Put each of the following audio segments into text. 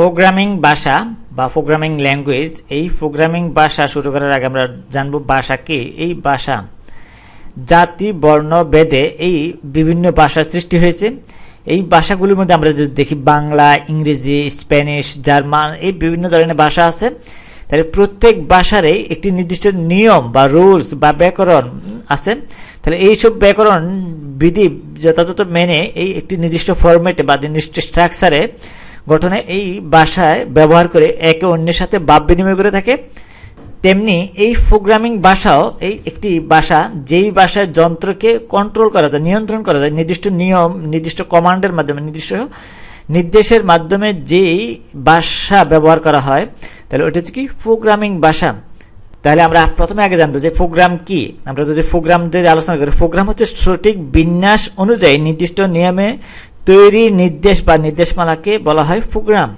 Programming ভাষা বা programming language এই প্রোগ্রামিং ভাষা শুরু করার আগে আমরা জানব ভাষা কি? এই ভাষা, জাতি, বর্ণ বেদে এই বিভিন্ন ভাষার সৃষ্টি হয়েছে। এই ভাষাগুলির মধ্যে আমরা যদি দেখি বাংলা, ইংরেজি, স্প্যানিশ, জার্মান, এই বিভিন্ন ধরনের ভাষা আছে। তাহলে প্রত্যেক ভাষারই একটি নির্দিষ্ট নিয়ম বা রুলস বা ব্যাকরণ আছে। তাহলে এইসব ব্যাকরণ, বিধি যথাযথ মেনে এই একটি নির্দিষ্ট ফরম্যাটে বা নির্দিষ্ট স্ট্রাকচারে গঠনে এই ভাষায় ব্যবহার করে একে অন্যের সাথে ভাব বিনিময় করে থাকে। তেমনি এই প্রোগ্রামিং ভাষাও এই একটি ভাষা যেই ভাষায় যন্ত্রকে কন্ট্রোল করা যায়, নিয়ন্ত্রণ করা যায়, নির্দিষ্ট নিয়ম, নির্দিষ্ট কমান্ডের মাধ্যমে, নির্দিষ্ট নির্দেশের মাধ্যমে যেই ভাষা ব্যবহার করা হয়, তাহলে ওটা হচ্ছে কি প্রোগ্রামিং ভাষা তাহলে আমরা প্রথমে আগে জানব যে প্রোগ্রাম কি। আমরা যদি প্রোগ্রাম যদি আলোচনা করি, প্রোগ্রাম হচ্ছে সঠিক বিন্যাস অনুযায়ী নির্দিষ্ট নিয়মে তৈরি নির্দেশ বা নির্দেশমালাকে বলা হয় প্রোগ্রাম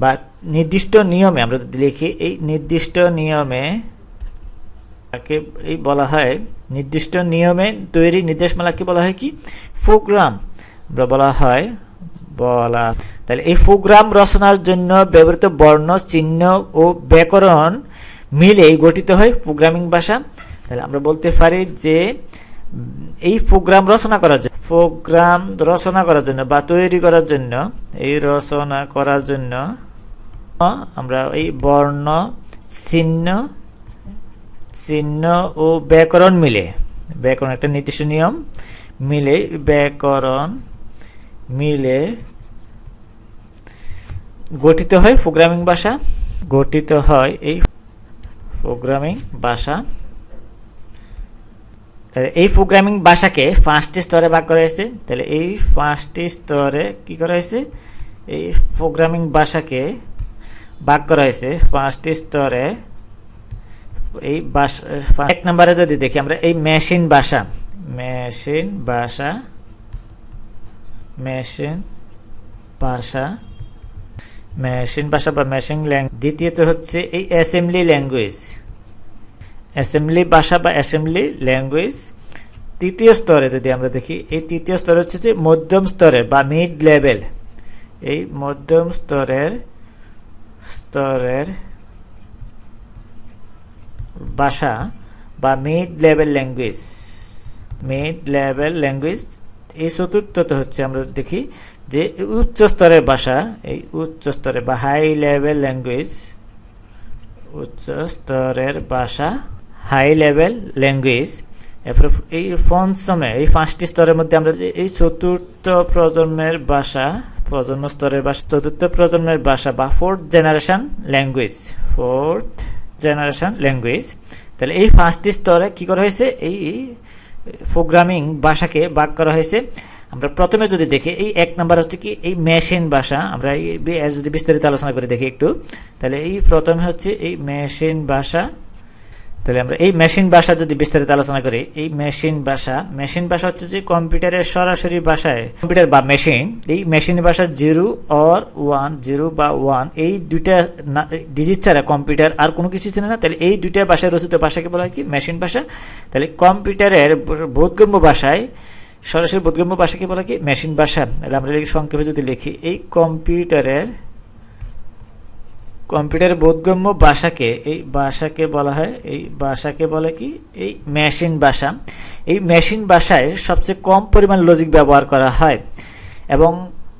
বা নির্দিষ্ট নিয়মে, আমরা যদি লিখি, এই নির্দিষ্ট নিয়মে তাকে এই বলা হয়, নির্দিষ্ট নিয়মে তৈরি নির্দেশমালাকে বলা হয় কি? প্রোগ্রাম। আমরা বলা হয়, বলা, তাহলে এই প্রোগ্রাম রচনার জন্য ব্যবহৃত বর্ণ, চিহ্ন ও ব্যাকরণ মিলে গঠিত হয় প্রোগ্রামিং ভাষা। তাহলে আমরা বলতে পারি যে এই প্রোগ্রাম রচনা করার জন্য, প্রোগ্রাম রচনা করার জন্য বা তৈরি করার জন্য, এই রচনা করার জন্য আমরা এই বর্ণ, চিহ্ন চিহ্ন ও ব্যাকরণ মিলে, ব্যাকরণ একটা নির্দিষ্ট নিয়ম, মিলে ব্যাকরণ মিলে গঠিত হয় প্রোগ্রামিং ভাষা, গঠিত হয় এই প্রোগ্রামিং ভাষা। এই প্রোগ্রামিং ভাষাকে পাঁচটি স্তরে ভাগ করা হয়েছে। তাহলে এই পাঁচটি স্তরে কি করা হয়েছে? এই প্রোগ্রামিং ভাষাকে ভাগ করা হয়েছে পাঁচটি স্তরে। এই ভাষা, এক নম্বরে যদি দেখি আমরা এই মেশিন ভাষা মেশিন ভাষা মেশিন ভাষা মেশিন ভাষা বা মেশিন ল্যাঙ্গুয়েজ দ্বিতীয়ত হচ্ছে এই অ্যাসেম্বলি ল্যাঙ্গুয়েজ অ্যাসেম্বলি, ভাষা বা অ্যাসেম্বলি, ল্যাঙ্গুয়েজ, তৃতীয় স্তরে যদি আমরা দেখি, এই তৃতীয় স্তরে হচ্ছে যে মধ্যম স্তরের বা মিড লেভেল। এই মধ্যম স্তরের স্তরের ভাষা বা mid level language. Mid level language, এই চতুর্থত হচ্ছে আমরা দেখি যে উচ্চ স্তরের ভাষা, এই উচ্চ স্তরে বা হাই লেভেল ল্যাঙ্গুয়েজ, উচ্চ স্তরের ভাষা হাই লেভেল ল্যাঙ্গুয়েজ এরপরে এই পঞ্চমে এই পাঁচটি স্তরের মধ্যে আমরা এই চতুর্থ প্রজন্মের ভাষা, প্রজন্ম স্তরের ভাষা, চতুর্থ প্রজন্মের ভাষা বা fourth generation language fourth generation language তাহলে এই পাঁচটি স্তরে কি করা হয়েছে? এই প্রোগ্রামিং ভাষাকে ভাগ করা হয়েছে। আমরা প্রথমে যদি দেখি, এই এক নাম্বার হচ্ছে কি, এই মেশিন ভাষা, আমরা এই যদি বিস্তারিত আলোচনা করে দেখি একটু, তাহলে এই প্রথমে হচ্ছে এই মেশিন ভাষা তাহলে আমরা এই মেশিন ভাষা যদি বিস্তারিত আলোচনা করি, এই মেশিন ভাষা মেশিন ভাষা হচ্ছে যে কম্পিউটারের সরাসরি ভাষায়, কম্পিউটার বা মেশিন এই মেশিন ভাষা জিরো অর ওয়ান জিরো বা ওয়ান এই দুইটা ডিজিট ছাড়া কম্পিউটার আর কোনো কিছু ছিল না। তাহলে এই দুইটা ভাষায় রচিত ভাষাকে বলা হয় কি? মেশিন ভাষা। তাহলে কম্পিউটারের বোধগম্য ভাষায়, সরাসরি বোধগম্য ভাষাকে বলা কি? মেশিন ভাষা। তাহলে আমরা সংক্ষেপে যদি লিখি, এই কম্পিউটারের কম্পিউটার বোধগম্য ভাষাকে এই ভাষাকে বলা হয়, এই ভাষাকে বলে কি? এই মেশিন ভাষা এই মেশিন ভাষায় সবচেয়ে কম পরিমাণ লজিক ব্যবহার করা হয় এবং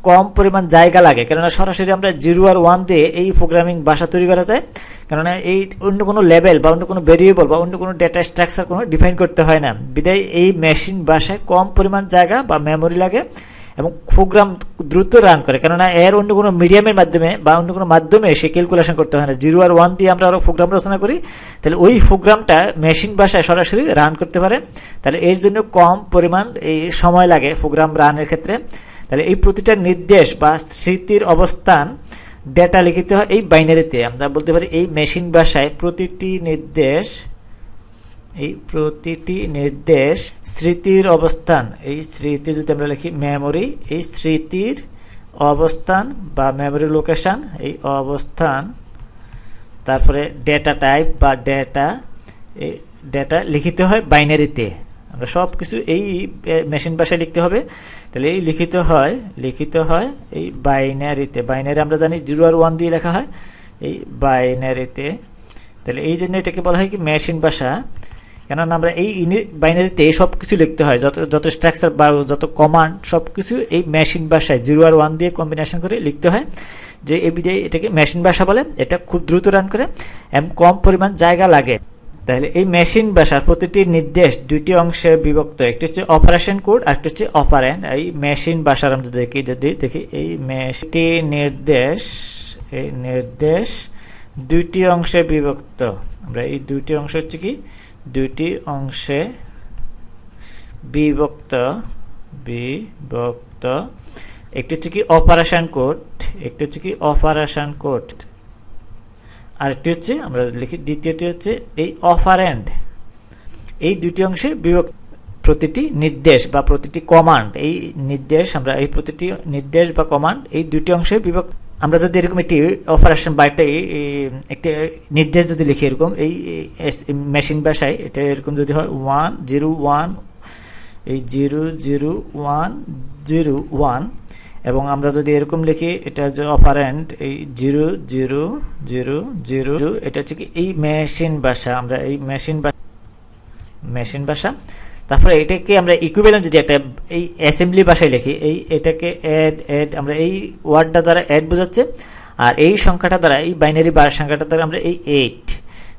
কম পরিমাণ জায়গা লাগে। কেননা সরাসরি আমরা জিরো আর ওয়ান দিয়ে এই প্রোগ্রামিং ভাষা তৈরি করা যায়। কেননা এই অন্য কোনো লেভেল বা অন্য কোনো ভেরিয়েবল বা অন্য কোনো ডেটা স্ট্রাকচার কোনো ডিফাইন করতে হয় না। বিদায় এই মেশিন ভাষায় কম পরিমাণ জায়গা বা মেমোরি লাগে। এবং প্রোগ্রাম দ্রুত রান করে। কেননা এর অন্য কোনো মিডিয়ামের মাধ্যমে বা অন্য কোনো মাধ্যমে সে ক্যালকুলেশন করতে হয় না। জিরো আর ওয়ান দিয়ে আমরা আরও প্রোগ্রাম রচনা করি, তাহলে ওই প্রোগ্রামটা মেশিন ভাষায় সরাসরি রান করতে পারে। তাহলে এর জন্য কম পরিমাণ এই সময় লাগে প্রোগ্রাম রানের ক্ষেত্রে। তাহলে এই প্রতিটা নির্দেশ বা স্মৃতির অবস্থান ডেটা লিখিত হয় এই বাইনারিতে আমরা বলতে পারি এই মেশিন ভাষায় প্রতিটি নির্দেশ এই প্রতিটি নির্দেশ স্মৃতির অবস্থান। এই স্মৃতি যদি আমরা লিখি মেমোরি এই স্মৃতির অবস্থান বা মেমোরি লোকেশান এই অবস্থান, তারপরে ডেটা টাইপ বা ডেটা এই ডেটা লিখিত হয় বাইনারিতে আমরা সব কিছু এই মেশিন ভাষায় লিখতে হবে। তাহলে এই লিখিত হয় লিখিত হয় এই বাইনারিতে বাইনারি আমরা জানি জিরো আর ওয়ান দিয়ে লেখা হয়। এই বাইনারিতে তাহলে এই জন্য এটাকে বলা হয় কি মেশিন ভাষা। কেননা আমরা এই বাইনারিতে সব কিছু লিখতে হয়। যত যত স্ট্রাকচার বা যত কমান্ড সব কিছু এই মেশিন ভাষায় জিরো আর ওয়ান দিয়ে কম্বিনেশন করে লিখতে হয়। যে এবিডে এটাকে মেশিন ভাষা বলে, এটা খুব দ্রুত রান করে এবং কম পরিমাণ জায়গা লাগে। তাহলে এই মেশিন ভাষার প্রতিটি নির্দেশ দুইটি অংশে বিভক্ত। একটি হচ্ছে অপারেশন কোড আর একটা হচ্ছে অপারেন্ট এই মেশিন ভাষার আমরা দেখি যদি দেখি এই মেশটি নির্দেশ, এই নির্দেশ দুইটি অংশে বিভক্ত। আমরা এই দুইটি অংশ হচ্ছে কি? দুইটি অংশে বিভক্ত বিভক্ত। একটি হচ্ছে কি অপারেশন কোড, একটি হচ্ছে কি অপারেশন কোড। আরেকটি হচ্ছে, আমরা লিখি, দ্বিতীয়টি হচ্ছে এই অফারেন্ড এই দুটি অংশে বিভক্ত। প্রতিটি নির্দেশ বা প্রতিটি কমান্ড, এই নির্দেশ, আমরা এই প্রতিটি নির্দেশ বা কমান্ড, এই দুটি অংশে বিভক্ত। আমরা যদি এরকম একটি অপারেশন বা একটা একটি নির্দেশ যদি লিখি এরকম, এই মেশিন ভাষায়, এটা এরকম যদি হয় ওয়ান জিরো ওয়ান এই zero zero one zero one এবং আমরা যদি এরকম লিখি, এটা যে অপারেন্ট এই জিরো জিরো জিরো জিরো এটা হচ্ছে কি, এই মেশিন ভাষা, আমরা এই মেশিন মেশিন ভাষা তারপরে এটাকে আমরা ইকুইভ্যালেন্ট যদি একটা, এই অ্যাসেম্বলি ভাষায় লিখি, এই এটাকে অ্যাড অ্যাড আমরা এই ওয়ার্ডটা দ্বারা অ্যাড বোঝাচ্ছে, আর এই সংখ্যাটা দ্বারা, এই বাইনারি বার সংখ্যাটা দ্বারা আমরা এই এইট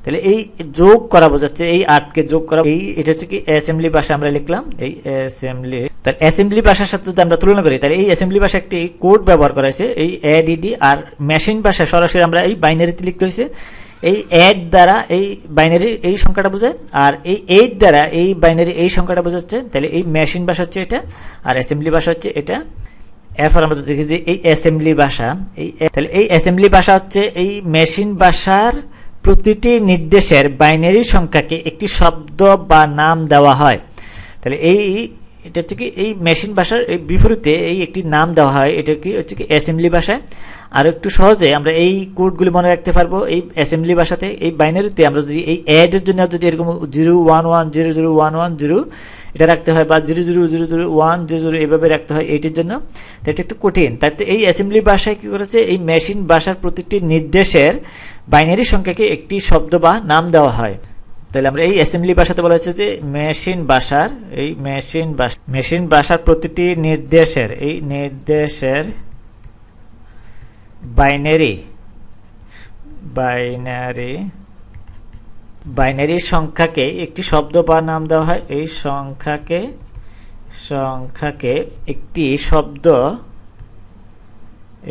তাহলে এই যোগ করা বোঝাচ্ছে, এই আটকে যোগ করা, এই এটা হচ্ছে কি অ্যাসেম্বলি ভাষা আমরা লিখলাম, এই অ্যাসেম্বলি তাহলে অ্যাসেম্বলি ভাষার সাথে যদি আমরা তুলনা করি, তাহলে এই অ্যাসেম্বলি ভাষা একটি কোড ব্যবহার করা হয়েছে, এই অ্যাডিডি আর মেশিন ভাষা সরাসরি আমরা এই বাইনারিতে লিখতে হয়েছে এই অ্যাড দ্বারা এই বাইনারি এই সংখ্যাটা বোঝায় আর এই এইট দ্বারা এই বাইনারি এই সংখ্যাটা বোঝাচ্ছে, তাহলে এই মেশিন ভাষা হচ্ছে এটা, আর অ্যাসেম্বলি ভাষা হচ্ছে এটা। এরপর আমরা দেখি যে এই অ্যাসেম্বলি ভাষা, এই তাহলে এই অ্যাসেম্বলি ভাষা হচ্ছে এই মেশিন ভাষার প্রতিটি নির্দেশের বাইনারি সংখ্যাকে একটি শব্দ বা নাম দেওয়া হয়। তাহলে এই এটা হচ্ছে কি এই মেশিন ভাষার এই বিপরীতে এই একটি নাম দেওয়া হয়, এটা কি হচ্ছে কি অ্যাসেম্বলি ভাষায়। আর একটু সহজে আমরা এই কোডগুলি মনে রাখতে পারব, এই অ্যাসেম্বলি ভাষাতে, এই বাইনারিতে আমরা যদি এই অ্যাডের জন্য যদি এরকম zero one one zero zero one one zero এটা রাখতে হয় বা zero zero zero zero one zero zero এভাবে রাখতে হয় এইটির জন্য তো এটা একটু কঠিন। তাতে এই অ্যাসেম্বলি ভাষায় কী করেছে? এই মেশিন ভাষার প্রতিটি নির্দেশের বাইনারি সংখ্যাকে একটি শব্দ বা নাম দেওয়া হয়। তাহলে আমরা এই অ্যাসেম্বলি ভাষাতে বলা হয়েছে যে মেশিন ভাষার, এই মেশিন মেশিন ভাষার প্রতিটি নির্দেশের, এই নির্দেশের বাইনারি বাইনারি বাইনারি সংখ্যাকে একটি শব্দ বা নাম দেওয়া হয়। এই সংখ্যাকে সংখ্যাকে একটি শব্দ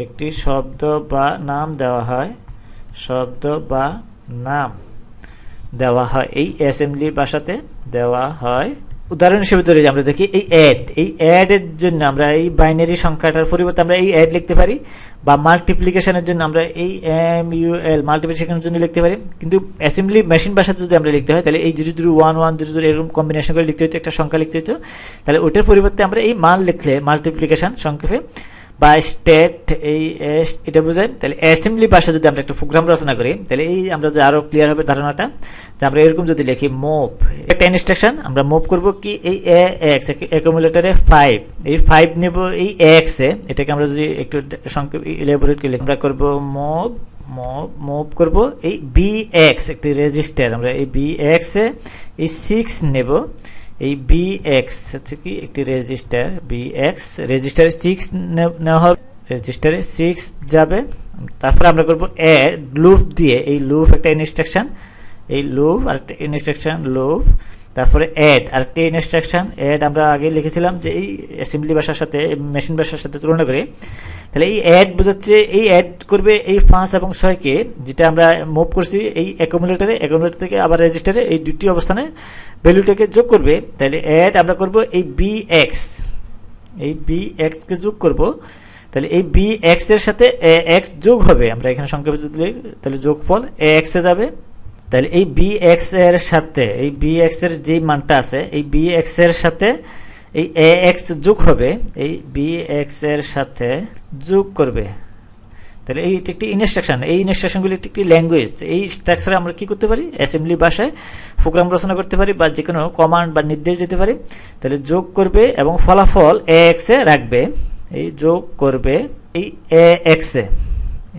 একটি শব্দ বা নাম দেওয়া হয়। শব্দ বা নাম। দেওয়া হয় এই অ্যাসেম্বলি ভাষাতে দেওয়া হয়। উদাহরণ হিসেবে ধরে আমরা দেখি এই অ্যাড এই অ্যাডের জন্য আমরা এই বাইনারি সংখ্যাটার পরিবর্তে আমরা এই অ্যাড লিখতে পারি বা মাল্টিপ্লিকেশনের জন্য আমরা এই এম ইউ এল মাল্টিপ্লিকেশনের জন্য লিখতে পারি। কিন্তু অ্যাসেম্বলি মেশিন ভাষাতে যদি আমরা লিখতে হয়, তাহলে এই zero zero one one zero zero এরকম কম্বিনেশন করে লিখতে হতো একটা সংখ্যা লিখতে হতো তাহলে ওটার পরিবর্তে আমরা এই মান লিখলে মাল্টিপ্লিকেশন সংক্ষেপে বা স্টেট এই এটা বোঝায় তাহলে অ্যাসেম্বলি ভাষা যদি আমরা একটা প্রোগ্রাম রচনা করি, তাহলে এই আমরা যে আরও ক্লিয়ার হবে ধারণাটা, যে আমরা এরকম যদি লিখি মুভ একটা ইনস্ট্রাকশন আমরা মুভ করব কি? এই এ এক্স অ্যাকুমুলেটরে ফাইভ এই ফাইভ নেব এই এক্স এটাকে আমরা যদি একটু সংক্ষেপ করে, আমরা করব মুভ মুভ করব এই বি এক্স একটি রেজিস্টার আমরা এই বি এক্স এই সিক্স নেব। এই বি এক্স হচ্ছে কি? একটি রেজিস্টার বি এক্স রেজিস্টারে সিক্স নেওয়া হবে। রেজিস্টারে সিক্স যাবে। তারপরে আমরা করব এ লুপ দিয়ে। এই লুপ একটা ইনস্ট্রাকশান এই লুপ আর একটা ইনস্ট্রাকশন লুপ তারপরে অ্যাড আর একটা ইনস্ট্রাকশন অ্যাড আমরা আগে লিখেছিলাম যে এই অ্যাসেম্বলি ভাষার সাথে মেশিন ভাষার সাথে তুলনা করে। তাহলে এই অ্যাড বোঝাচ্ছে, এই অ্যাড করবে এই পাঁচ এবং ছয়কে, যেটা আমরা মুভ করছি এই অ্যাকুমুলেটারে অ্যাকুমুলেটার থেকে আবার রেজিস্টারে এই দুটি অবস্থানে ভ্যালুটাকে যোগ করবে। তাহলে অ্যাড আমরা করব এই বি এক্স এই বি এক্সকে যোগ করব। তাহলে এই বি এক্সের সাথে এক্স যোগ হবে। আমরা এখানে সংক্ষেপে যদি তাহলে যোগফল এ এক্স যাবে। তাহলে এই বি এক্সের সাথে, এই বি এক্সের যে মানটা আছে, এই বি এক্সের সাথে এই এ এক্স যোগ হবে, এই বি এক্সের সাথে যোগ করবে। তাহলে এই একটি ইনস্ট্রাকশন এই ইনস্ট্রাকশনগুলি একটি একটি ল্যাঙ্গুয়েজ এই স্ট্রাকচারে আমরা কি করতে পারি? অ্যাসেম্বলি ভাষায় প্রোগ্রাম রচনা করতে পারি বা যে কোনো কমান্ড বা নির্দেশ দিতে পারি। তাহলে যোগ করবে এবং ফলাফল এ এক্সে রাখবে। এই যোগ করবে, এই এ এক্সে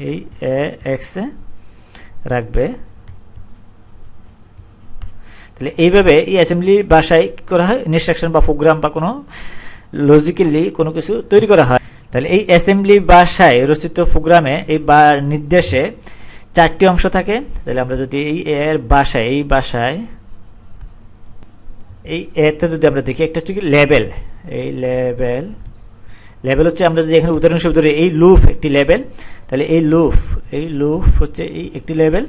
এই এ এক্সে রাখবে। তাহলে এইভাবে এই অ্যাসেম্বলি ভাষায় কী করা হয়? ইনস্ট্রাকশন বা প্রোগ্রাম বা কোনো লজিক্যালি কোনো কিছু তৈরি করা হয়। তাহলে এই অ্যাসেম্বলি ভাষায় রচিত প্রোগ্রামে এই বা নির্দেশে চারটি অংশ থাকে। তাহলে আমরা যদি এই এর ভাষায় এই ভাষায় এই এতে যদি আমরা দেখি, একটা হচ্ছে কি লেভেল এই লেভেল লেভেল হচ্ছে আমরা যদি এখানে উদাহরণস্বরূপ ধরি, এই লুফ একটি লেভেল তাহলে এই লুফ এই লুফ হচ্ছে এই একটি লেভেল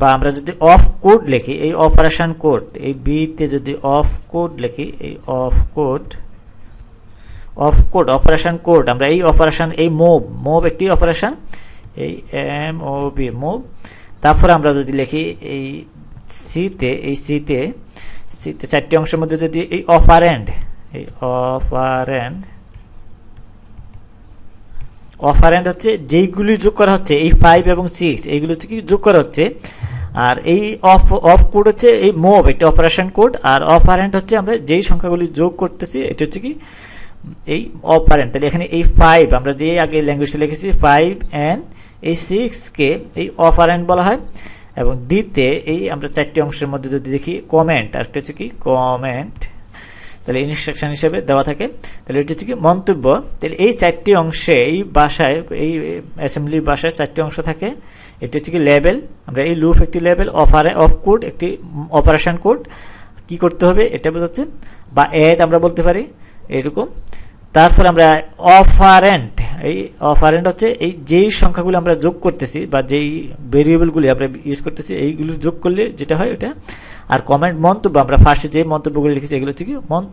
বা আমরা যদি অফ কোড লিখি, এই অপারেশন কোড এই বিতে যদি অফ কোড লিখি, এই op code op code operation code আমরা এই অপারেশন এই মুভ মুভ একটি অপারেশন এই এম ও বি মুভ তারপর আমরা যদি লিখি এই সিতে এই সিতে সিতে চারটি অংশের মধ্যে যদি এই অপারেন্ড এই অপারেন্ড অফারেন্ট হচ্ছে যেইগুলি যোগ করা হচ্ছে, এই ফাইভ এবং সিক্স এইগুলো হচ্ছে কি যোগ করা হচ্ছে? আর এই অফ অফ কোড হচ্ছে এই মোভ এটা অপারেশন কোড আর অফ আরেন্ট হচ্ছে আমরা যেই সংখ্যাগুলি যোগ করতেছি, এটা হচ্ছে কি, এই অফ অপারেন্ট তাহলে এখানে এই ফাইভ আমরা যে আগে ল্যাঙ্গুয়েজটা লিখেছি ফাইভ অ্যান্ড এই সিক্সকে এই অফ অফারেন্ট বলা হয়, এবং ডিতে এই আমরা চারটি অংশের মধ্যে যদি দেখি কমেন্ট আর একটা হচ্ছে কি কমেন্ট তাহলে ইনস্ট্রাকশন হিসেবে দেওয়া থাকে। তাহলে এটা হচ্ছে কি মন্তব্য। তাহলে এই চারটি অংশে, এই ভাষায় এই অ্যাসেম্বলি ভাষায় চারটি অংশ থাকে। এটি হচ্ছে কি লেভেল আমরা এই লুপ একটি লেভেল অফারে অফ কোড একটি অপারেশন কোড কি করতে হবে? এটা বোঝাচ্ছে। বা এড আমরা বলতে পারি। এরকম। তারপর আমরা অফারেন্ট এই অফারেন্ট হচ্ছে এই যেই সংখ্যাগুলো আমরা যোগ করতেছি বা যেই ভেরিয়েবলগুলি আমরা ইউজ করতেছি, এইগুলো যোগ করলে যেটা হয় ওটা। আর কমেন্ট মন্তব্য, আমরা ফার্স্টে যে মন্তব্যগুলো লিখেছি, এগুলো হচ্ছে কি মন্তব্য